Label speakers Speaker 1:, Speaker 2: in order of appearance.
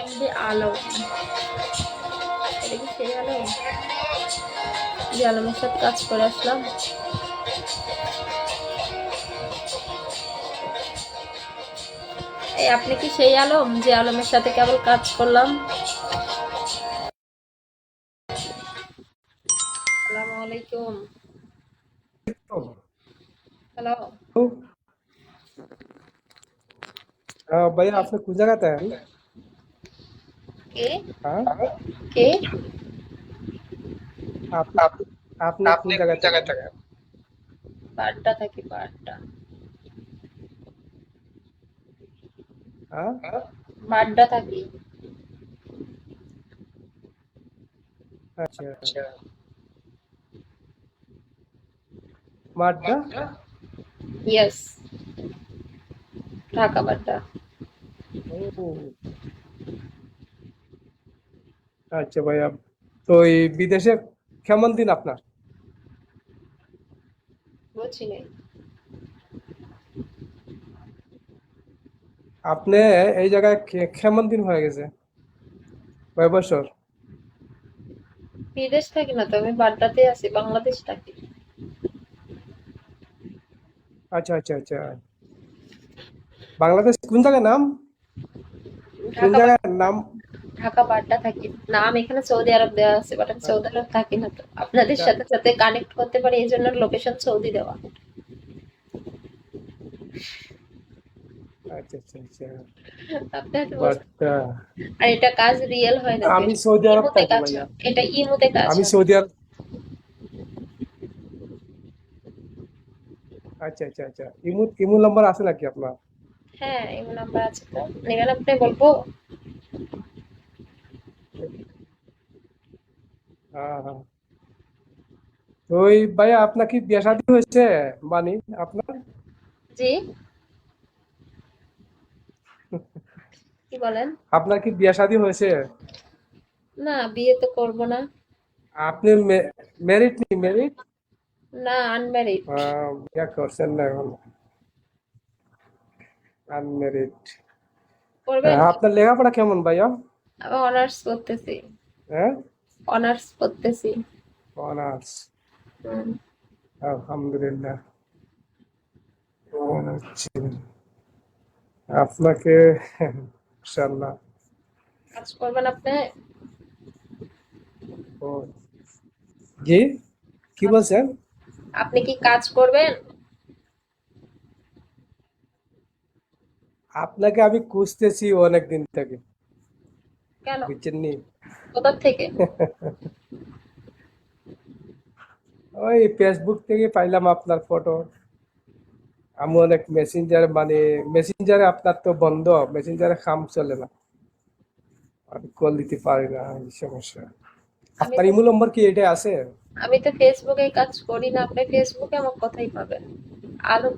Speaker 1: MD Alam. এটা কি সেই আলম? যে আলমের সাথে কাজ করে আসলাম। এই আপনি কি সেই আলম? যে আলমের সাথে কেবল কাজ করলাম। আসসালামু আলাইকুম। হ্যালো
Speaker 2: हाँ, भैया आपने कुछ जगह तय
Speaker 1: के?
Speaker 2: हाँ?
Speaker 1: के?
Speaker 2: आप आप आपने आपने जगह जगह तय
Speaker 1: पार्टा था कि पार्टा
Speaker 2: हाँ?
Speaker 1: माड्डा था कि?
Speaker 2: अच्छा। अच्छा माड्डा
Speaker 1: यस ढाका
Speaker 2: माड्डा আচ্ছা ভাইয়া তো এই বিদেশে কেমন দিন আপনার? আপনি এই জায়গায় কেমন দিন হয়ে গেছে? কয় বছর?
Speaker 1: বিদেশ থাকি না তো আমি বাড্ডাতে আছি বাংলাদেশ থাকি।
Speaker 2: আচ্ছা আচ্ছা আচ্ছা। বাংলাদেশ কোন জায়গায় নাম? কোন
Speaker 1: ঢাকা
Speaker 2: জায়গায় নাম
Speaker 1: ঢাকা বাড্ডা থাকি। নাম এখানে সৌদি আরব দেওয়া আছে বাট আমি সৌদি আরব থাকি না তো। আপনাদের সাথে সাথে কানেক্ট করতে পারি এই জন্য লোকেশন সৌদি দেওয়া।
Speaker 2: আচ্ছা আচ্ছা আচ্ছা।
Speaker 1: আর এটা কাজ রিয়েল হয় না
Speaker 2: আমি সৌদি আরব থাকি।
Speaker 1: এটা ইমোতে কাজ
Speaker 2: আমি সৌদি আরব আচ্ছা আচ্ছা আচ্ছা। ইমু ইমু নাম্বার আছে নাকি আপনার?
Speaker 1: হ্যাঁ ইমো নাম্বার আছে তো। নেবেন আপনি বলব।
Speaker 2: ওই ভাইয়া আপনার কি বিয়ে শাদী হয়েছে বানি আপনার?
Speaker 1: জি। কি বলেন?
Speaker 2: আপনার কি বিয়ে শাদী হয়েছে?
Speaker 1: না বিয়ে তো করব না।
Speaker 2: আপনি ম্যারিড নি ম্যারিড
Speaker 1: না আনম্যারিড
Speaker 2: বিয়ে করছেন না এখন। আনম্যারিড আপনার লেখাপড়া কেমন ভাইয়া?
Speaker 1: আমি অনার্স করতেছি।
Speaker 2: হ্যাঁ?
Speaker 1: অনার্স করতেছি
Speaker 2: অনার্স
Speaker 1: হুম।
Speaker 2: আলহামদুলিল্লাহ। আপনাকে ইনশাআল্লাহ।
Speaker 1: কাজ করবেন আপনি?
Speaker 2: জি? কি বলছেন?
Speaker 1: আপনি কি কাজ করবেন?
Speaker 2: আপনাকে আমি খুঁজতেছি অনেক দিন থেকে।
Speaker 1: কেন?
Speaker 2: বুঝছেন নি
Speaker 1: কোথা থেকে?
Speaker 2: ওই ফেসবুক থেকে পাইলাম আপনার ফটো আমি অনেক মেসেঞ্জার মানে মেসেঞ্জারে আপনার তো বন্ধ মেসেঞ্জারে কাম চলে না। আমি কল দিতে পারি না এই সমস্যা। আপনার ইমো নম্বর কি এটা আছে?
Speaker 1: আমি তো ফেসবুকে কাজ করি না আপনি ফেসবুকে আমার কথাই পাবেন। আলম